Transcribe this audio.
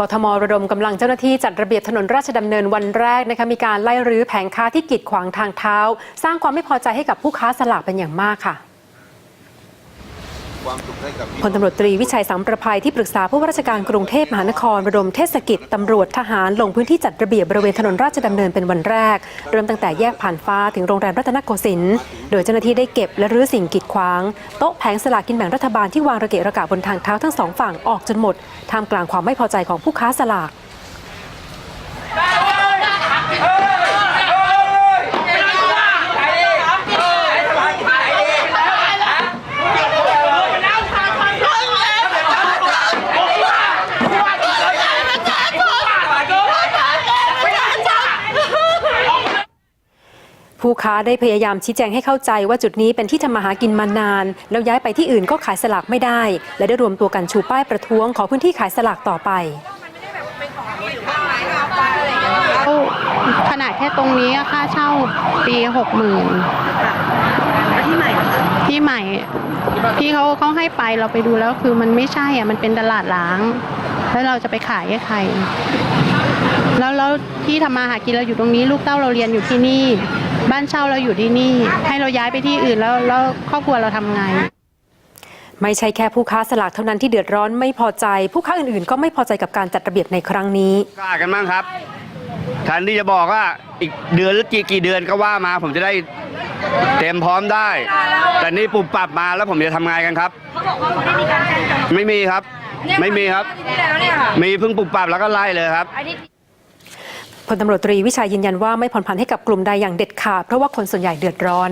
กทมระดมกำลังเจ้าหน้าที่จัดระเบียบถนนราชดำเนินวันแรกนะคะมีการไล่รื้อแผงค้าที่กีดขวางทางเท้า สร้างความไม่พอใจให้กับผู้ค้าสลากเป็นอย่างมากค่ะ ความสุขให้กับ พลตำรวจตรีวิชัยสังประภัยที่ปรึกษาผู้ว่าราชการกรุงเทพมหานครระดมเทศกิจตำรวจทหารลงพื้นที่จัดระเบียบบริเวณถนนราชดำเนินเป็นวันแรก เริ่มตั้งแต่แยกผ่านฟ้าถึงโรงแรมรัตนโกสินทร์โดยเจ้าหน้าที่ได้เก็บและรื้อสิ่งกีดขวาง โต๊ะแผงสลากกินแบ่งรัฐบาลที่วางระเกะระกะบนทางเท้าทั้งสองฝั่งออกจนหมดท่ามกลางความไม่พอใจของผู้ค้าสลาก ผู้ค้าได้พยายามชี้แจงให้เข้าใจว่าจุดนี้เป็นที่ทำมาหากินมานาน แล้วย้ายไปที่อื่นก็ขายสลากไม่ได้ และได้รวมตัวกันชูป้ายประท้วงขอพื้นที่ขายสลากต่อไปขนาดแค่ตรงนี้ค่าเช่าปีหกหมื่นที่ใหม่ที่ใหม่ที่เขาเขาให้ไปเราไปดูแล้วคือมันไม่ใช่อะมันเป็นตลาดล้าง แล้วเราจะไปขายให้ใคร แล้วแล้วที่ทำมาหากินเราอยู่ตรงนี้ ลูกเต้าเราเรียนอยู่ที่นี่ บ้านเช่าเราอยู่ที่นี่ ให้เราย้ายไปที่อื่นแล้วแล้วครอบครัวเราทำไง ไม่ใช่แค่ผู้ค้าสลากเท่านั้นที่เดือดร้อนไม่พอใจ ผู้ค้าอื่นๆ ก็ไม่พอใจกับการจัดระเบียบในครั้งนี้ กล้ากันบ้างครับแทนที่จะบอกว่าอีกเดือนหรือกี่กี่เดือนก็ว่ามาผมจะได้เต็มพร้อมได้ แต่นี่ปุบปรับมาแล้วผมจะทำไงกันครับ ไม่มีครับ ไม่มีครับมีเพิ่งปุบปรับแล้วก็ไล่เลยครับพลตำรวจตรีวิชัยยืนยันว่าไม่ผ่อนผันให้กับกลุ่มใดอย่างเด็ดขาดเพราะว่าคนส่วนใหญ่เดือดร้อน